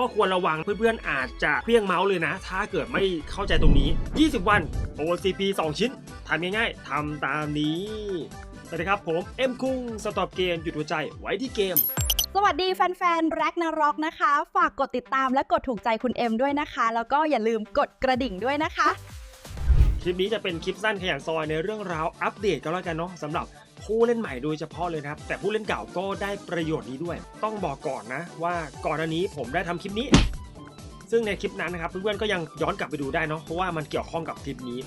ข้อควรระวังเพื่อนๆอาจจะเคลี้ยงเมาส์เลยนะ ถ้าเกิดไม่เข้าใจตรงนี้ 20 วัน OCP 2 ชิ้นทำง่ายๆทำตามนี้สวัสดีครับผมเอ็มคุงสต็อปเกมหยุดหัวใจไว้ที่เกมสวัสดีแฟนๆแร็กนาร็อกนะคะ ฝากกดติดตามและกดถูกใจคุณเอ็มด้วยนะคะ แล้วก็อย่าลืมกดกระดิ่งด้วยนะคะ คลิปนี้จะเป็นคลิปสั้นขยันซอยในเรื่องราวอัปเดตกันแล้วกันเนาะสำหรับ ผู้เล่นใหม่โดยเฉพาะเลยนะครับ แต่ผู้เล่นเก่าก็ได้ประโยชน์นี้ด้วย ต้องบอกก่อนนะว่าก่อนอันนี้ผมได้ทำคลิปนี้ ซึ่งในคลิปนั้นนะครับเพื่อนๆก็ยังย้อนกลับไปดูได้เนาะเพราะว่ามันเกี่ยวข้องกับคลิปนี้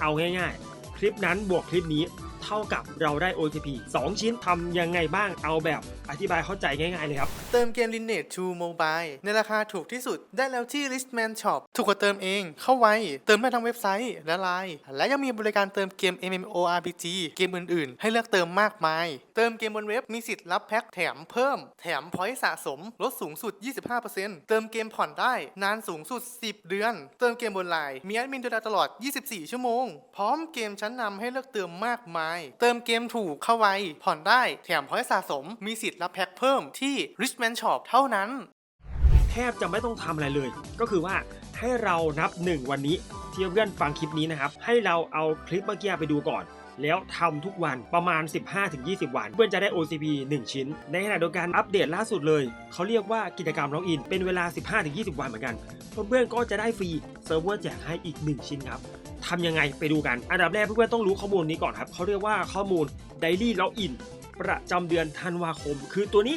เอาง่าย ๆ คลิปนั้นบวกคลิปนี้ เท่ากับเราได้ OTP 2 ชิ้นทำยังไงบ้างเอาแบบอธิบายเข้าใจง่ายๆเลยครับ เติมเกม Lineage 2 Mobile ในราคาถูกที่สุดได้แล้วที่ Listman Shop ถูกกว่าเติมเองเข้าไว เติมได้ทั้งเว็บไซต์และไลน์และยังมีบริการเติมเกม MMORPG เกมอื่นๆ ให้เลือกเติมมากมาย เติมเกมบนเว็บมีสิทธิ์รับแพ็คแถมเพิ่ม แถมพอยต์สะสมลดสูงสุด 25%เติมเกมผ่อนได้นานสูงสุด 10 เดือน เติมเกมบนไลน์มีแอดมินดูแลตลอด 24 ชั่วโมง พร้อมเกมชั้นนำให้เลือกเติมมากมายเติมเกมถูกเข้าไวผ่อนได้แถมพอยต์สะสม มีสิทธิ์รับแพ็คเพิ่มที่ Richman Shop เท่านั้น แทบจะไม่ต้องทำอะไรเลย ก็คือว่าให้เรานับ1วันนี้ที่เพื่อนฟังคลิปนี้นะครับ ให้เราเอาคลิปเมื่อกี้ไปดูก่อน แล้วทำทุกวันประมาณ 15-20 วัน เพื่อนจะได้ OCP 1 ชิ้น ในขณะเดียวกันอัปเดตล่าสุดเลย เขาเรียกว่ากิจกรรมล็อกอิน เป็นเวลา 15-20 วันเหมือนกัน เพื่อนๆก็จะได้ฟรีเซิร์ฟเวอร์แจกให้อีก 1 ชิ้นครับ ทำยังไงไปดูกัน อันดับแรกเพื่อนๆต้องรู้ข้อมูลนี้ก่อนครับเขาเรียกว่าข้อมูล Daily Login ประจำเดือนธันวาคม คือตัวนี้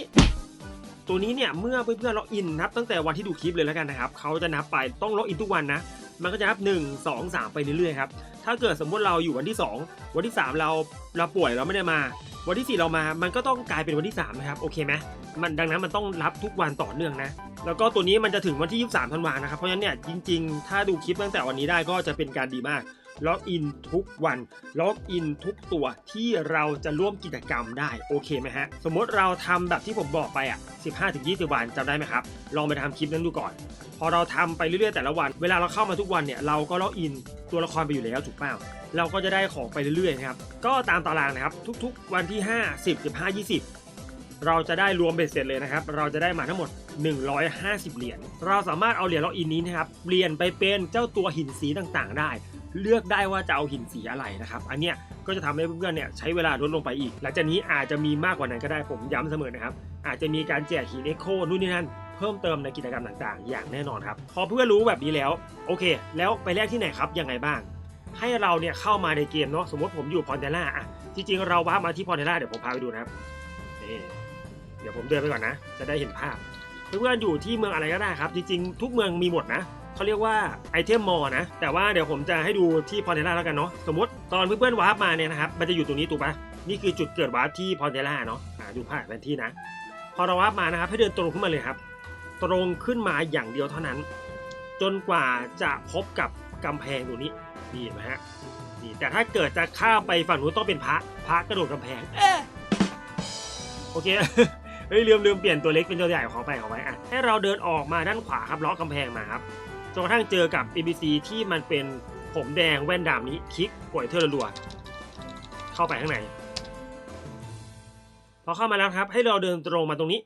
ตัวนี้เนี่ยเมื่อเพื่อนๆล็อกอินนับตั้งแต่วันที่ดูคลิปเลยแล้วกันนะครับเขาจะนับไปต้องล็อกอินทุกวันนะมันก็จะนับ 1 2 3 ไปเรื่อยๆครับถ้าเกิดสมมติเราอยู่วันที่ 2 วันที่ 3 เราเราป่วยเราไม่ได้มา วันที่ 4 เรามา มันก็ต้องกลายเป็นวันที่ 3 นะครับ โอเคไหมมันดังนั้นมันต้องรับทุกวันต่อเนื่องนะ แล้วก็ตัวนี้มันจะถึงวันที่ 23 ธันวานะครับ เพราะฉะนั้นเนี่ยจริง ๆ ถ้าดูคลิปตั้งแต่วันนี้ได้ก็จะเป็นการดีมาก ล็อกอินทุกวัน ล็อกอินทุกตัวที่เราจะร่วมกิจกรรมได้ โอเคไหมฮะ สมมติเราทำแบบที่ผมบอกไปอะ 15-20 วันจำได้ไหมครับ ลองไปทำคลิปนั้นดูก่อน พอเราทำไปเรื่อยๆแต่ละวัน เวลาเราเข้ามาทุกวันเนี่ย เราก็ล็อกอินตัวละครไปอยู่แล้วถูกเปล่าเราก็จะได้ของไปเรื่อยๆนะครับ ก็ตามตารางนะครับ ทุกๆ วันที่ 5 10 15 20เราจะได้รวมเบ็ดเสร็จเลยนะครับ เราจะได้มาทั้งหมด 150 เหรียญ เราสามารถเอาเหรียญล็อกอินนี้นะครับ เปลี่ยนไปเป็นเจ้าตัวหินสีต่างๆ ได้ เลือกได้ว่าจะเอาหินสีอะไรนะครับ อันเนี้ยก็จะทำให้เพื่อนๆเนี่ยใช้เวลาลดลงไปอีก หลังจากนี้อาจจะมีมากกว่านั้นก็ได้ผมย้ำเสมอนะครับ อาจจะมีการแจกหินเอ็กโคนู่นนี่นั่นเพิ่มเติมในกิจกรรมต่างๆ อย่างแน่นอนครับ พอเพื่อนรู้แบบนี้แล้ว โอเค แล้วไปแลกที่ไหนครับยังไงบ้าง ให้เราเนี่ยเข้ามาในเกมเนาะสมมติผมอยู่พอนเทล่าอะจริงๆ เราว้ามาที่พอนเทล่าเดี๋ยวผมพาไปดูนะครับเดี๋ยวผมเดินไปก่อนนะ จะได้เห็นภาพเพื่อนๆอยู่ที่เมืองอะไรก็ได้ครับ จริงๆ ทุกเมืองมีหมดนะ เขาเรียกว่าไอเทมมอลนะ แต่ว่าเดี๋ยวผมจะให้ดูที่พอนเทล่าแล้วกันเนาะสมมติตอนเพื่อนๆวาร์ปมาเนี่ยนะครับมันจะอยู่ตรงนี้ถูกปะนี่คือจุดเกิดวาร์ปที่พอนเทล่าเนาะอ่าดูภาพแผนที่นะ พอเราวาร์ปมานะครับให้เดินตรงขึ้นมาเลยครับ ตรงขึ้นมาอย่างเดียวเท่านั้น จนกว่าจะพบกับกำแพงตรงนี้นี่เห็นไหมฮะนี่แต่ถ้าเกิดจะข้ามไปฝั่งนู้นต้องเป็นพระพระกระโดดกำแพงเอ๊ะโอเคเฮ้ยลืมลืมเปลี่ยนตัวเล็กเป็นตัวใหญ่ขอไปขอไปอะให้เราเดินออกมาด้านขวาครับเลาะกำแพงมาครับ จนกระทั่งเจอกับ ABC ที่มันเป็นผมแดงแว่นดำนี้คลิกปล่อยเทอร์รัวเข้าไปข้างในพอเข้ามาแล้วครับ ให้เราเดินตรงมาตรงนี้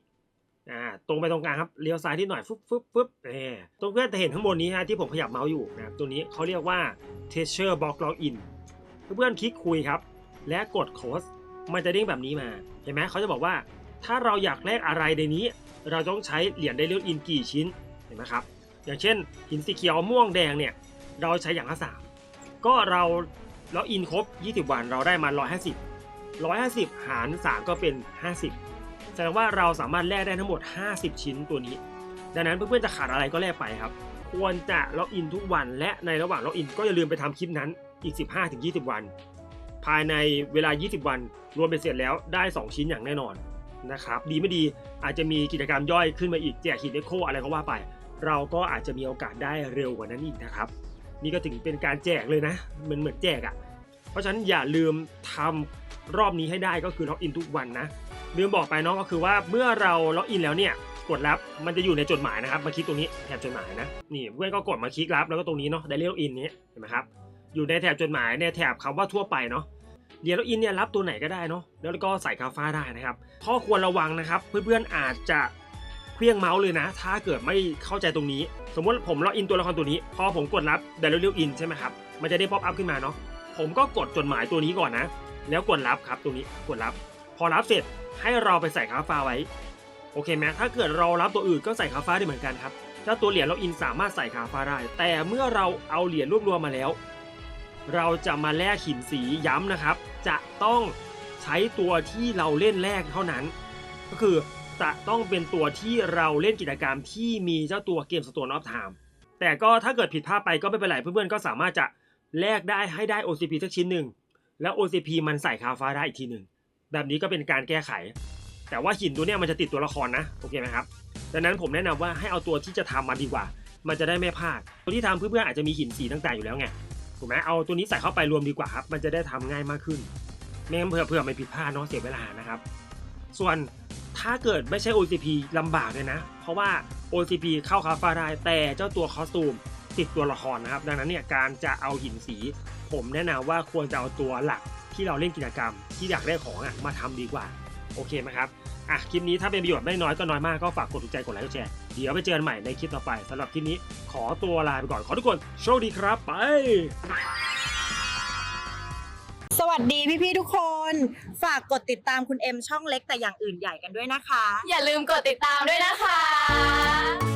อ่าตรงไปตรงกลางครับเลี้ยวซ้ายที่หน่อยฟึบฟึบฟึบเอ่ตรงเพื่อนจะเห็นข้างบนนี้ฮะที่ผมขยับเมาส์อยู่นะครับตัวนี้เขาเรียกว่า t e a s u r e Block Login เพื่อนๆคลิกคุยครับ และกดโค้ดมันจะเด้งแบบนี้มาเห็นไหมเขาจะบอกว่า ถ้าเราอยากแลกอะไรในนี้ เราต้องใช้เหรียญไดเลือกอินกี่ชิ้นเห็นไหมครับ อย่างเช่น หินสีเขียวม่วงแดงเนี่ยเราใช้อย่างละสามก็เราเราอินครบ 20 วันเราได้มา 150 150 หาร 3 ก็เป็น 50 แสดงว่าเราสามารถแลกได้ทั้งหมด 50 ชิ้นตัวนี้ ดังนั้นเพื่อนๆจะขาดอะไรก็แลกไปครับ ควรจะล็อกอินทุกวัน และในระหว่างล็อกอินก็อย่าลืมไปทำคลิปนั้นอีก 15-20 วัน ภายในเวลา 20 วัน รวมเป็นเสร็จแล้วได้ 2 ชิ้นอย่างแน่นอนนะครับ ดีไม่ดีอาจจะมีกิจกรรมย่อยขึ้นมาอีกแจกหินเอ็กโคอะไรก็ว่าไป เราก็อาจจะมีโอกาสได้เร็วกว่านั้นอีกนะครับ นี่ก็ถึงเป็นการแจกเลยนะมือนเหมือนแจกอะ่ะ เพราะฉะนั้นอย่าลืมทำรอบนี้ให้ได้ก็คือล็อกอินทุกวันนะลืมบอกไปเนาะก็คือว่าเมื่อเราล็อกอินแล้วเนี่ยกดรับมันจะอยู่ในจดหมายนะครับ มาคลิกตรงนี้แถบจดหมายนะนี่เพื่อนก็กดมาคลิกรับแล้วก็ตรงนี้เนาะได้เรียกอินนี้เห็นไหมครับอยู่ในแถบจดหมายในแถบคำว่าทั่วไปเนาะเรียนล็อกอินเนี่ยรับตัวไหนก็ได้เนาะแล้วก็ใส่คาฟ้าได้นะครับข้อควรระวังนะครับ เพื่อนๆอาจจะ เครื่องเมาส์เลยนะ ถ้าเกิดไม่เข้าใจตรงนี้ สมมติผมล็อกอินตัวละครตัวนี้ พอผมกดรับ d i a l o g in ใช่ไหมครับ มันจะได้ป๊อปอัพขึ้นมาเนาะ ผมก็กดจดหมายตัวนี้ก่อนนะ แล้วกดรับครับตัวนี้กดรับ พอรับเสร็จให้เราไปใส่คาฟ้าไว้ โอเคไหมถ้าเกิดเรารับตัวอื่นก็ใส่คาฟ้าได้เหมือนกันครับเจ้าตัวเหรียญล็อกอินสามารถใส่คาฟ้าได้ แต่เมื่อเราเอาเหรียญรวบรวมมาแล้ว เราจะมาแลกหินสีย้ำนะครับ จะต้องใช้ตัวที่เราเล่นแรกเท่านั้น ก็คือ จะต้องเป็นตัวที่เราเล่นกิจกรรมที่มีเจ้าตัวเกมสโตนออฟไทม์แต่ก็ถ้าเกิดผิดพลาดไปก็ไม่เป็นไรเพื่อนๆก็สามารถจะแลกได้ให้ได้ OCP สักชิ้นหนึ่งแล้ว OCP มันใส่คาฟ้าได้อีกทีหนึ่งแบบนี้ก็เป็นการแก้ไข แต่ว่าหินตัวเนี้ยมันจะติดตัวละครนะโอเคไหมครับดังนั้นผมแนะนำว่าให้เอาตัวที่จะทำมาดีกว่า มันจะได้ไม่พลาดตัวที่ทำเพื่อนๆอาจจะมีหินสีต่างๆอยู่แล้วไงถูกไหมเอาตัวนี้ใส่เข้าไปรวมดีกว่าครับมันจะได้ทำง่ายมากขึ้นไม่งั้นเผื่อเผื่อไม่ผิดพลาดเนาะเสียเวลานะครับ ส่วน ถ้าเกิดไม่ใช่ OCP ลำบากเลยนะ เพราะว่า OCP เข้าคาฟาได้แต่เจ้าตัวคอสตูมติดตัวละครนะครับ ดังนั้นเนี่ยการจะเอาหินสี ผมแนะนำว่าควรจะเอาตัวหลักที่เราเล่นกิจกรรม ที่อยากได้ของอะมาทำดีกว่า โอเคไหมครับอะคลิปนี้ถ้าเป็นประโยชน์ไม่น้อยก็น้อยมากก็ฝากกดถูกใจกดไลค์กดแชร์เดี๋ยวไปเจอกันใหม่ในคลิปต่อไปสำหรับคลิปนี้ขอตัวลาไปก่อนขอทุกคนโชคดีครับไป วัสดีพี่ๆทุกคน ฝากกดติดตามคุณเอ็มช่องเล็กแต่อย่างอื่นใหญ่กันด้วยนะคะ อย่าลืมกดติดตามด้วยนะคะ